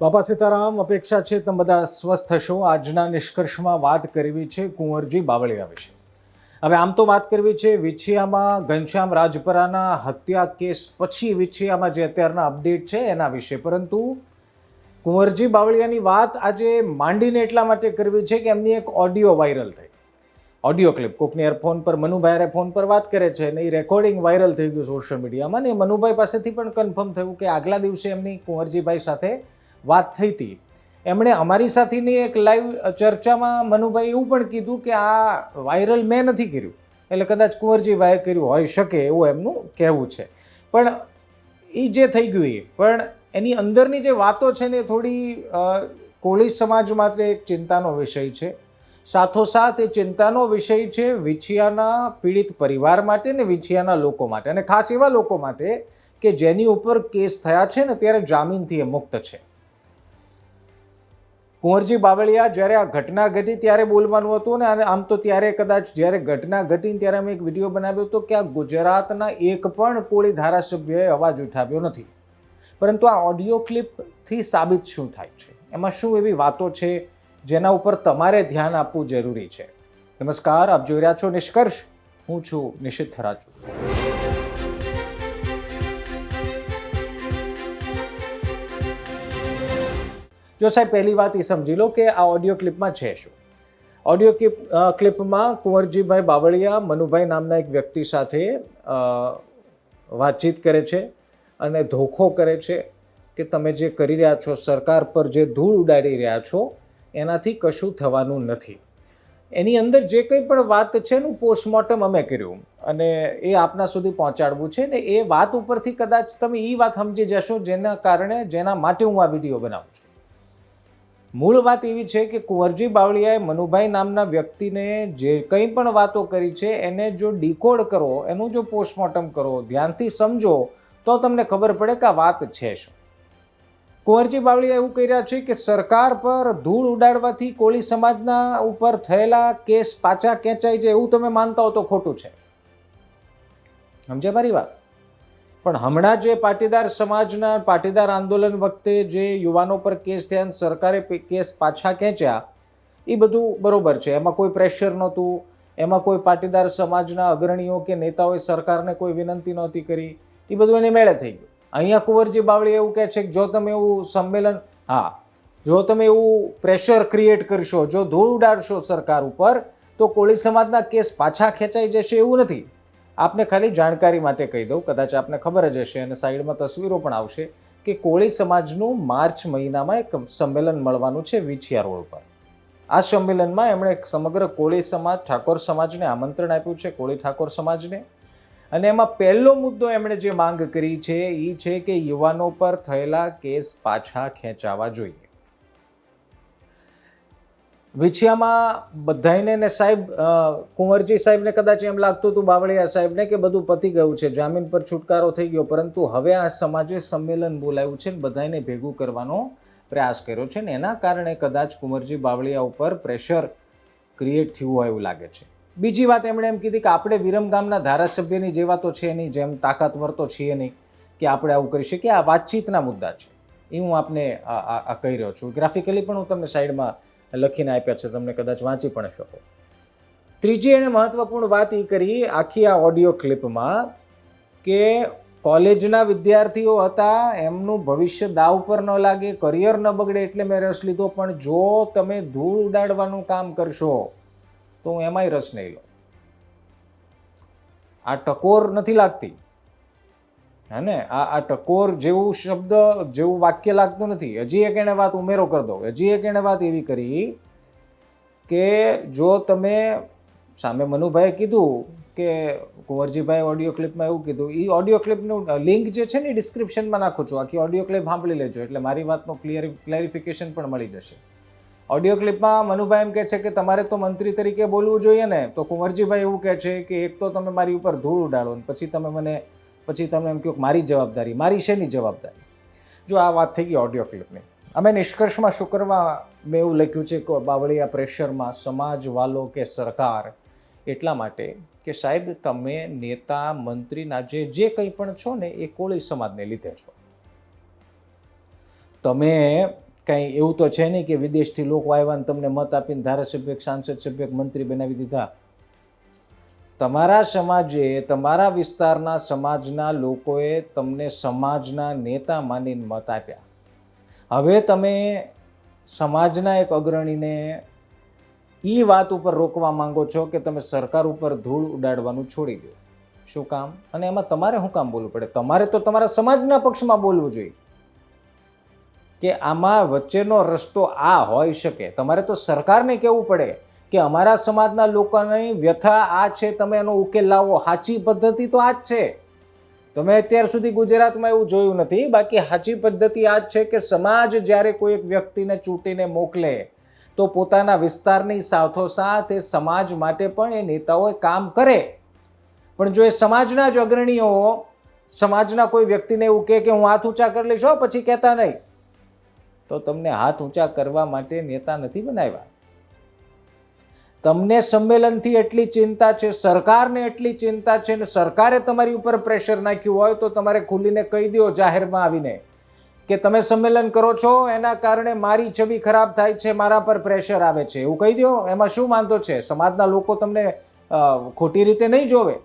બાપા સીતારામ, અપેક્ષા છે તમે બધા સ્વસ્થ હશો. આજના નિષ્કર્ષમાં વાત કરવી છે કુંવરજી બાવળિયા વિશે. હવે આમ તો વાત કરવી છે વિછિયામાં ઘનશ્યામ રાજપરાના હત્યા કેસ પછી વિછિયામાં જે અત્યારના અપડેટ છે એના વિશે. પરંતુ કુંવરજી બાવળિયાની વાત આજે માંડીને એટલા માટે કરવી છે કે એમની એક ઓડિયો વાયરલ થઈ. Audio clip. કોકની ફોન પર, મનુભાઈ ફોન પર વાત કરે છે અને એ રેકોર્ડિંગ વાયરલ થઈ ગયું સોશિયલ મીડિયામાં. ને મનુભાઈ પાસેથી પણ કન્ફર્મ થયું કે આગલા દિવસે એમની કુંવરજીભાઈ સાથે વાત થઈ હતી. એમણે અમારી સાથેની એક લાઈવ ચર્ચામાં મનુભાઈ એવું પણ કીધું કે આ વાયરલ મેં નથી કર્યું. એટલે કદાચ કુંવરજીભાઈએ કર્યું હોઈ શકે એવું એમનું કહેવું છે. પણ એ જે થઈ ગયું એ, પણ એની અંદરની જે વાતો છે ને થોડી કોળી સમાજ માટે એક ચિંતાનો વિષય છે. સાથોસાથ એ ચિંતાનો વિષય છે વિછિયાના પીડિત પરિવાર માટે ને વિછિયાના લોકો માટે. અને ખાસ એવા લોકો માટે કે જેની ઉપર કેસ થયા છે ને ત્યારે જામીનથી એ મુક્ત છે. કુંવરજી બાવળિયા જ્યારે આ ઘટના ઘટી ત્યારે બોલવાનું હતું ને આમ તો ત્યારે કદાચ જ્યારે ઘટના ઘટીને ત્યારે અમે એક વીડિયો બનાવ્યો હતો કે આ ગુજરાતના એક પણ કોળી ધારાસભ્યએ અવાજ ઉઠાવ્યો નથી. પરંતુ આ ઓડિયો ક્લિપથી સાબિત શું થાય છે? એમાં શું એવી વાતો છે જેના ઉપર તમારે ધ્યાન આપવું જરૂરી છે? નમસ્કાર, આપ જોઈ રહ્યા છો નિષ્કર્ષ. હું છું નિશિત થરાજુ જો સાહેબ, પહેલી વાત એ સમજી લો કે આ ઓડિયો ક્લિપમાં છે શું? ઓડિયો ક્લિપમાં કુંવરજીભાઈ બાવળિયા મનુભાઈ નામના એક વ્યક્તિ સાથે વાતચીત કરે છે અને ધોખો કરે છે કે તમે જે કરી રહ્યા છો, સરકાર પર જે ધૂળ ઉડાડી રહ્યા છો, એનાથી કશું થવાનું નથી. એની અંદર જે કંઈ પણ વાત છે એનું પોસ્ટમોર્ટમ અમે કર્યું. અને એ આપના સુધી પહોંચાડવું છે ને, એ વાત ઉપરથી કદાચ તમે એ વાત સમજી જશો જેના કારણે, જેના માટે હું આ વીડિયો બનાવું છું. મૂળ વાત એવી છે કે કુંવરજી બાવળિયાએ મનુભાઈ નામના વ્યક્તિને જે કંઈ પણ વાતો કરી છે, એને જો ડીકોડ કરો, એનું જો પોસ્ટમોર્ટમ કરો, ધ્યાનથી સમજો, તો તમને ખબર પડે કે આ વાત છે શું. કુંવરજી બાવળિયા એવું કહી રહ્યા છે કે સરકાર પર ધૂળ ઉડાડવાથી કોળી સમાજના ઉપર થયેલા કેસ પાછા ખેંચાય છે એવું તમે માનતા હો તો ખોટું છે. સમજે મારી વાત? પણ હમણાં જે પાટીદાર સમાજના પાટીદાર આંદોલન વખતે જે યુવાનો પર કેસ થયા અને સરકારે કેસ પાછા ખેંચ્યા, એ બધું બરોબર છે. એમાં કોઈ પ્રેશર નહોતું, એમાં કોઈ પાટીદાર સમાજના અગ્રણીઓ કે નેતાઓએ સરકારને કોઈ વિનંતી નહોતી કરી, એ બધું એને મેળે થઈ ગયું. અહીંયા કુંવરજી બાવળી એવું કહે છે કે જો તમે એવું સંમેલન, હા, જો તમે એવું પ્રેશર ક્રિએટ કરશો, જો ધૂળ ઉડાડશો સરકાર ઉપર, તો કોળી સમાજના કેસ પાછા ખેંચાઈ જશે એવું નથી. આપને ખાલી જાણકારી માટે કહી દઉં. કદાચ આપને ખબર જ હશે અને સાઈડમાં તસવીરો પણ આવશે કે કોળી સમાજનું માર્ચ મહિનામાં એક સંમેલન મળવાનું છે વિછિયા રોડ પર. આ સંમેલનમાં એમણે સમગ્ર કોળી સમાજ, ઠાકોર સમાજને આમંત્રણ આપ્યું છે, કોળી ઠાકોર સમાજને. અને એમાં પહેલો મુદ્દો એમણે જે માંગ કરી છે એ છે કે યુવાનો પર થયેલા કેસ પાછા ખેંચાવા જોઈએ. વિછિયામાં બધાઈને ને સાહેબ કુંવરજી સાહેબને કદાચ એમ લાગતું હતું, બાવળિયા સાહેબને, કે બધું પતી ગયું છે, જામીન પર છુટકારો થઈ ગયો, પરંતુ હવે આ સમાજે સંમેલન બોલાવ્યું છે ને બધાને ભેગું કરવાનો પ્રયાસ કર્યો છે ને એના કારણે કદાચ કુંવરજી બાવળિયા ઉપર પ્રેશર ક્રિએટ થયું હોય એવું લાગે છે. બીજી વાત એમણે એમ કીધી કે આપણે વિરમગામના ધારાસભ્યની જેવા તો છે નહીં, જેમ તાકાતવર તો છીએ નહીં, કે આપણે આવું કરી શકીએ. આ વાતચીતના મુદ્દા છે. એ હું આપને આ કહી રહ્યો છું. ગ્રાફિકલી પણ હું તમને સાઈડમાં લખીને આપ્યા છે, તમને કદાચ વાંચી પણ શકો. ત્રીજી એણે મહત્વપૂર્ણ વાત એ કરી આખી આ ઓડિયો ક્લિપમાં કે કોલેજના વિદ્યાર્થીઓ હતા, એમનું ભવિષ્ય દાવ પર ન લાગે, કરિયર ન બગડે એટલે મેં રસ લીધો, પણ જો તમે ધૂળ ઉડાડવાનું કામ કરશો, તો હું એમાંય રસ નહીં લો આ ટકોર નથી લાગતી. હે ને? આ આ ટકોર જેવું શબ્દ, જેવું વાક્ય લાગતું નથી. હજી એક એણે વાત ઉમેરો કરી દો હજી એક એણે વાત એવી કરી કે જો તમે, સામે મનુભાઈએ કીધું કે કુંવરજીભાઈ ઓડિયો ક્લિપમાં એવું કીધું એ ઓડિયો ક્લિપનું લિંક જે છે ને ડિસ્ક્રિપ્શનમાં નાખું છું. આખી ઓડિયો ક્લિપ સાંભળી લેજો. એટલે મારી વાતનું ક્લિયર ક્લેરિફિકેશન પણ મળી જશે. ઓડિયો ક્લિપમાં મનુભાઈ એમ કહે છે કે, તમારે તો મંત્રી તરીકે બોલવું જોઈએ ને? તો કુંવરજીભાઈ એવું કહે છે કે, એક તો તમે મારી ઉપર ધૂળ ઉડાડો ને પછી તમે મને પછી તમે એમ કહો મારી જવાબદારી, મારી શેની જવાબદારી? જો આ વાત થઈ ગઈ ઓડિયો ક્લિપની અમે નિષ્કર્ષમાં શુક્રવાર મેં એવું લખ્યું છે કે બાવળિયા પ્રેશરમાં સમાજ વાલો કે સરકાર, એટલા માટે કે સાહેબ તમે નેતા, મંત્રીના જે જે કંઈ પણ છો ને, એ કોળી સમાજને લીધે છો. તમે કંઈ એવું તો છે નહીં કે વિદેશથી લોકો આવ્યા તમને મત આપીને ધારાસભ્ય સાંસદ સભ્ય મંત્રી બનાવી દીધા. તમારા સમાજે, તમારા વિસ્તારના સમાજના લોકોએ તમને સમાજના નેતા માનીને મત આપ્યા. હવે તમે સમાજના એક અગ્રણીને એ વાત ઉપર રોકવા માંગો છો કે તમે સરકાર ઉપર ધૂળ ઉડાડવાનું છોડી દો. શું કામ? અને એમાં તમારે શું કામ બોલવું પડે? તમારે તો તમારા સમાજના પક્ષમાં બોલવું જોઈએ. કે આમાં વચ્ચેનો રસ્તો આ હોઈ શકે. તમારે તો સરકારને કહેવું પડે? કે અમારા સમાજના લોકોની વ્યથા આ છે, તમે એનો ઉકેલ લાવો. સાચી પદ્ધતિ તો આ જ છે. તમે અત્યાર સુધી ગુજરાતમાં એવું જોયું નથી. બાકી સાચી પદ્ધતિ આ જ છે કે સમાજ જ્યારે કોઈ એક વ્યક્તિને ચૂંટીને મોકલે, તો પોતાના વિસ્તારની સાથોસાથ એ સમાજ માટે પણ એ નેતાઓએ કામ કરે. પણ જો એ સમાજના જ અગ્રણીઓ, સમાજના કોઈ વ્યક્તિને એવું કહે કે હું હાથ ઊંચા કરી લઈશ પછી કહેતા નહીં. તો તમને હાથ ઊંચા કરવા માટે નેતા નથી બનાવ્યા. તમને સંમેલનથી એટલી ચિંતા છે, સરકારને એટલી ચિંતા છે ને સરકારે તમારી ઉપર પ્રેશર નાખ્યું હોય તો તમારે ખુલીને કહી દો જાહેરમાં આવીને કે તમે સંમેલન કરો છો, એના કારણે મારી છબી ખરાબ થાય છે, મારા પર પ્રેશર આવે છે. એવું કહી દો, એમાં શું વાંધો છે? સમાજના લોકો તમને ખોટી રીતે નહીં જોવે?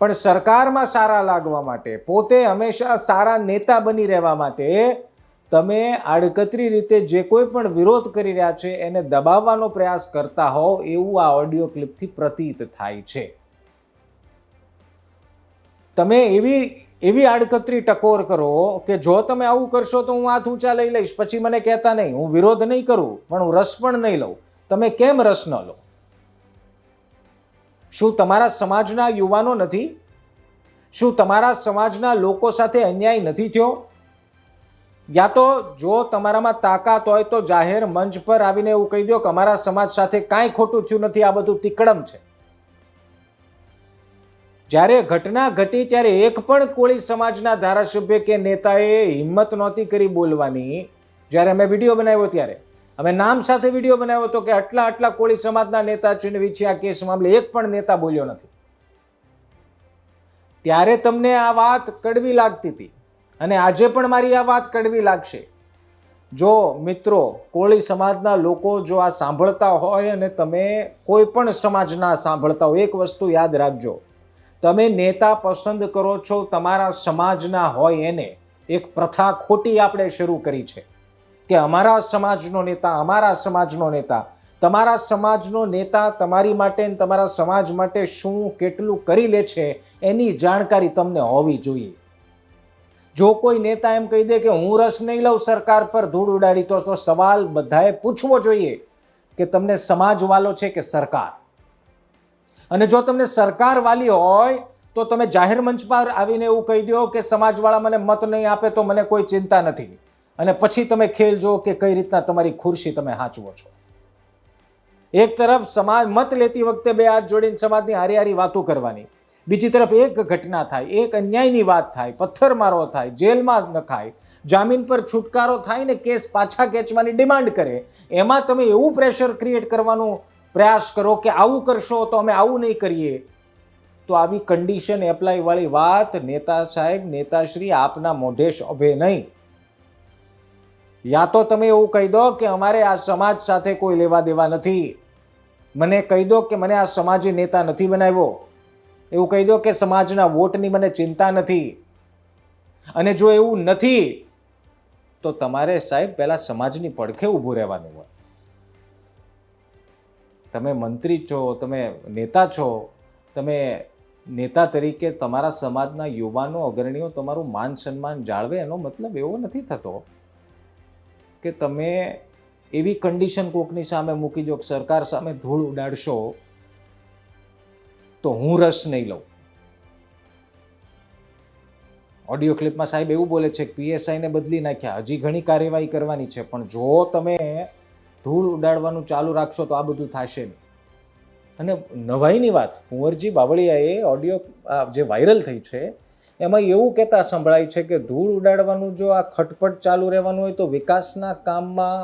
પણ સરકારમાં સારા લાગવા માટે, પોતે હંમેશા સારા નેતા બની રહેવા માટે તમે આડકતરી રીતે જે કોઈ પણ વિરોધ કરી રહ્યા છે, એને દબાવવાનો પ્રયાસ કરતા હોવ, એવું આ ઓડિયો ક્લિપથી પ્રતીત થાય છે. તમે એવી એવી આડકતરી ટકોર કરો કે જો તમે આવું કરશો તો હું હાથ ઊંચા લઈ લઈશ, પછી મને કહેતા નહીં, હું વિરોધ નહીં કરું, પણ હું રસ પણ નહીં લઉં. તમે કેમ રસ ન લો? શું તમારા સમાજના યુવાનો નથી? શું તમારા સમાજના લોકો સાથે અન્યાય નથી થયો? યા તો જો તમારામાં તાકાત હોય તો જાહેર મંચ પર આવીને એવું કહી દો કે અમારા સમાજ સાથે કાંઈ ખોટું થયું નથી, આ બધું તિકડમ છે. જ્યારે ઘટના ઘટી ત્યારે એક પણ કોળી સમાજના ધારાસભ્ય કે નેતાએ હિંમત નહોતી કરી બોલવાની. જ્યારે અમે વીડિયો બનાવ્યો ત્યારે. અમે નામ સાથે વીડિયો બનાવ્યો હતો કે આટલા આટલા કોળી સમાજના નેતા ચૂંટવી છે આ કેસ મામલે એક પણ નેતા બોલ્યો નથી. ત્યારે તમને આ વાત કડવી લાગતી હતી. અને આજે પણ મારી આ વાત કડવી લાગશે. જો મિત્રો, કોળી સમાજના લોકો જો આ સાંભળતા હોય અને તમે કોઈ પણ સમાજના સાંભળતા હોય, એક વસ્તુ યાદ રાખજો. તમે નેતા પસંદ કરો છો, તમારા સમાજના હોય એને એક પ્રથા ખોટી આપણે શરૂ કરી છે. કે અમારા સમાજનો નેતા, અમારા સમાજનો નેતા, તમારા સમાજનો નેતા તમારી માટે તમારા સમાજ માટે શું, કેટલું કરી લે છે, એની જાણકારી તમને હોવી જોઈએ. જો કોઈ નેતા એમ કહી દે કે હું રસ નહીં લઉં સરકાર પર ધૂળ ઉડાડી, તો સવાલ બધાએ પૂછવો જોઈએ કે તમને સમાજ વાલો છે કે સરકાર? અને જો તમને સરકાર વાલી હોય, તો તમે જાહેર મંચ પર આવીને એવું કહી દો કે સમાજવાળા મને મત નહીં આપે તો મને કોઈ ચિંતા નથી. અને પછી તમે ખેલ જો કે કઈ રીતના તમારી ખુરશી તમે હાંચવો છો. એક તરફ સમાજ મત લેતી વખતે બે હાથ જોડીને સમાજની હારી હારી વાતો કરવાની. બીજી તરફ એક ઘટના થાય, એક અન્યાયની વાત થાય, પથ્થરમારો થાય, જેલમાં નખાય જામીન પર છુટકારો થાય ને કેસ પાછા ખેંચવાની ડિમાન્ડ કરે, એમાં તમે એવું પ્રેશર ક્રિએટ કરવાનો પ્રયાસ કરો કે આવું કરશો તો અમે આવું નહીં કરીએ. તો આવી કન્ડિશન એપ્લાયવાળી વાત નેતા સાહેબ, નેતાશ્રી આપના મોઢે શોભે નહીં. યા તો તમે એવું કહી દો કે અમારે આ સમાજ સાથે કોઈ લેવા દેવા નથી. મને કહી દો કે મને આ સમાજે નેતા નથી બનાવ્યો. એવું કહી દો કે સમાજના વોટની મને ચિંતા નથી. અને જો એવું નથી, તો તમારે સાહેબ પહેલા સમાજની પડખે ઊભું રહેવાનું હોય. તમે મંત્રી છો, તમે નેતા છો, તમે નેતા તરીકે તમારા સમાજના યુવાનો, અગ્રણીઓ તમારું માન સન્માન જાળવે એનો મતલબ એવો નથી થતો કે તમે એવી કન્ડિશન કોકની સામે મૂકી દો સરકાર સામે ધૂળ ઉડાડશો તો હું રસ નહીં લઉં. ઓડિયો ક્લિપમાં સાહેબ એવું બોલે છે પીએસઆઈને બદલી નાખ્યા. હજી ઘણી કાર્યવાહી કરવાની છે, પણ જો તમે ધૂળ ઉડાડવાનું ચાલુ રાખશો તો આ બધું થશે નહીં. અને નવાઈની વાત, કુંવરજી બાવળિયાએ ઓડિયો જે વાયરલ થઈ છે, એમાં એવું કહેતા સંભળાય છે કે ધૂળ ઉડાડવાનું જો આ ખટપટ ચાલુ રહેવાનું હોય તો વિકાસના કામમાં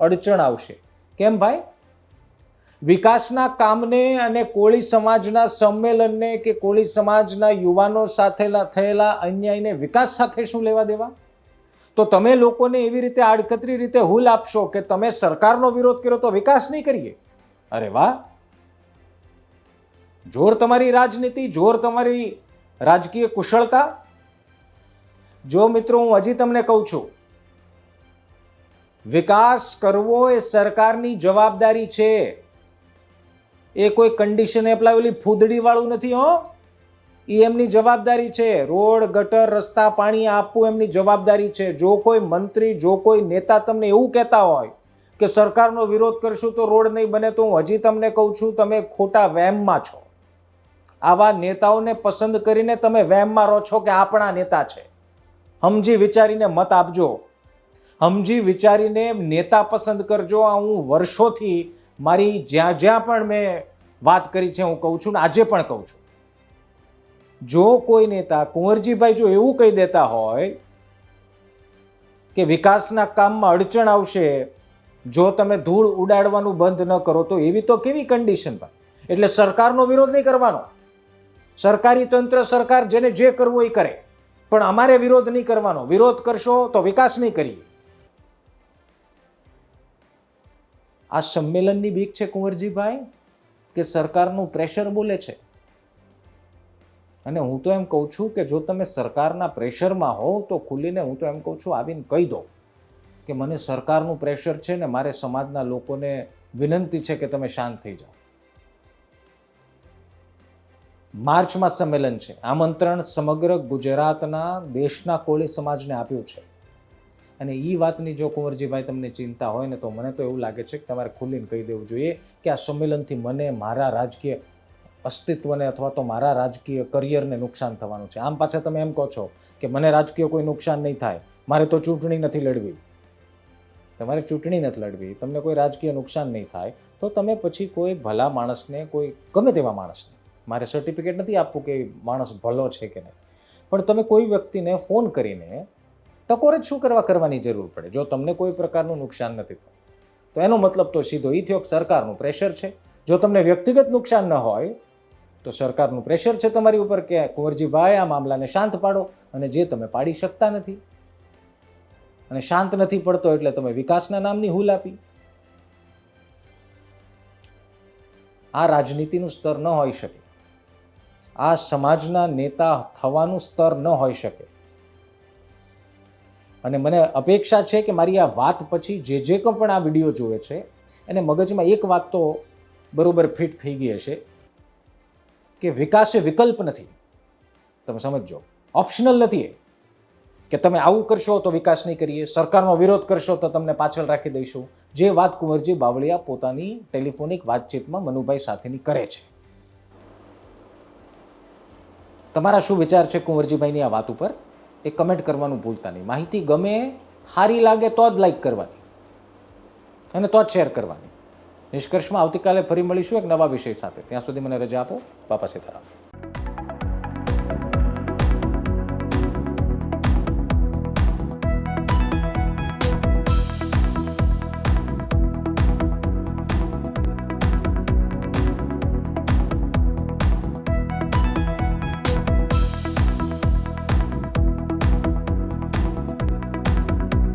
અડચણ આવશે. કેમ ભાઈ? વિકાસના કામને અને કોળી સમાજના સંમેલનને કે કોળી સમાજના યુવાનો સાથે થયેલા અન્યાયને વિકાસ સાથે શું લેવા દેવા? તો તમે લોકોને એવી રીતે આડકતરી રીતે હુલ આપશો કે તમે સરકારનો વિરોધ કર્યો તો વિકાસ નહીં કરીએ? અરે વાહ! જોર તમારી રાજનીતિ, જોર તમારી રાજકીય કુશળતા? જો મિત્રો, હું હજી તમને કહું છું, વિકાસ કરવો એ સરકારની જવાબદારી છે. એ કોઈ કન્ડિશન એપ્લાય ફૂદડીવાળું ફૂદડી વાળું નથી, હો. એ એમની જવાબદારી છે. રોડ, ગટર, રસ્તા, પાણી આપવું એમની જવાબદારી છે. જો કોઈ મંત્રી, જો કોઈ નેતા તમને એવું કહેતા હોય કે સરકારનો વિરોધ કરશું તો રોડ નહીં બને તો હું હજી તમને કહું છું, તમે ખોટા વહેમમાં છો. આવા નેતાઓને પસંદ કરીને તમે વહેમમાં રહો છો કે આપણા નેતા છે. સમજી વિચારીને મત આપજો. સમજી વિચારીને નેતા પસંદ કરજો. આ હું વર્ષોથી મારી જ્યાં જ્યાં પણ મેં વાત કરી છે, હું કહું છું ને, આજે પણ કહું છું. જો કોઈ નેતા કુંવરજીભાઈ જો એવું કહી દેતા હોય કે વિકાસના કામમાં અડચણ આવશે, જો તમે ધૂળ ઉડાડવાનું બંધ ન કરો, તો એવી તો કેવી કન્ડિશન પર એટલે સરકારનો વિરોધ નહીં કરવાનો. સરકારી તંત્ર, સરકાર જેને જે કરવું એ કરે. પણ અમારે વિરોધ નહીં કરવાનો. વિરોધ કરશો તો વિકાસ નહીં કરીએ. આ સંમેલનની બીક છે કુંવરજીભાઈ, કે સરકારનું પ્રેશર બોલે છે. અને હું તો એમ કહું છું કે જો તમે સરકારના પ્રેશરમાં હોવ તો ખુલીને હું તો એમ કહું છું આવીને કહી દો કે મને સરકારનું પ્રેશર છે ને મારે સમાજના લોકોને વિનંતી છે કે તમે શાંત થઈ જાઓ. માર્ચમાં સંમેલન છે. આમંત્રણ સમગ્ર ગુજરાતના દેશના કોળી સમાજને આપ્યું છે. અને એ વાતની જો કુંવરજીભાઈ તમને ચિંતા હોય ને તો મને તો એવું લાગે છે કે તમારે ખુલ્લીને કહી દેવું જોઈએ કે આ સંમેલનથી મને મારા રાજકીય અસ્તિત્વને અથવા તો મારા રાજકીય કરિયરને નુકસાન થવાનું છે. આમ પાછા તમે એમ કહો છો કે મને રાજકીય કોઈ નુકસાન નહીં થાય. મારે તો ચૂંટણી નથી લડવી. તમારે ચૂંટણી નથી લડવી. તમને કોઈ રાજકીય નુકસાન નહીં થાય. તો તમે પછી કોઈ ભલા માણસને, કોઈ ગમે તેવા માણસને, મારે સર્ટિફિકેટ નથી આપવું કે માણસ ભલો છે કે નહીં. પણ તમે કોઈ વ્યક્તિને ફોન કરીને ટકોરે જ શું કરવા કરવાની જરૂર પડે? જો તમને કોઈ પ્રકારનું નુકસાન નથી થતું, તો એનો મતલબ તો સીધો એ સરકારનું પ્રેશર છે. જો તમને વ્યક્તિગત નુકસાન ન હોય, તો સરકારનું પ્રેશર છે તમારી ઉપર કે કુંવરજીભાઈ, આ મામલાને શાંત પાડો અને જે તમે પાડી શકતા નથી. અને શાંત નથી પડતો એટલે તમે વિકાસના નામની હુલ આપી. આ રાજનીતિનું સ્તર ન હોઈ શકે. આ સમાજના નેતા થવાનું સ્તર ન હોઈ શકે. અને મને અપેક્ષા છે કે મારી આ વાત પછી જે જે કોઈ પણ આ વીડિયો જોવે છે, એને મગજમાં એક વાત તો બરાબર ફિટ થઈ ગઈ હશે કે વિકાસ એ વિકલ્પ નથી. તમે સમજજો. ઓપ્શનલ નથી એ. કે તમે આવું કરશો તો વિકાસ નહીં કરીએ, સરકારનો વિરોધ કરશો તો તમને પાછળ રાખી દઈશું. જે વાત કુંવરજી બાવળિયા પોતાની ટેલિફોનિક વાતચીતમાં મનુભાઈ સાથેની કરે છે. તમારા શું વિચાર છે કુંવરજીભાઈની આ વાત ઉપર? એ કમેન્ટ કરવાનું ભૂલતા નહીં. માહિતી ગમે, સારી લાગે તો જ લાઈક કરવાની. અને તો જ શેર કરવાની. નિષ્કર્ષમાં આવતીકાલે ફરી મળીશું એક નવા વિષય સાથે. ત્યાં સુધી મને રજા આપો. બાપા સીતારામ.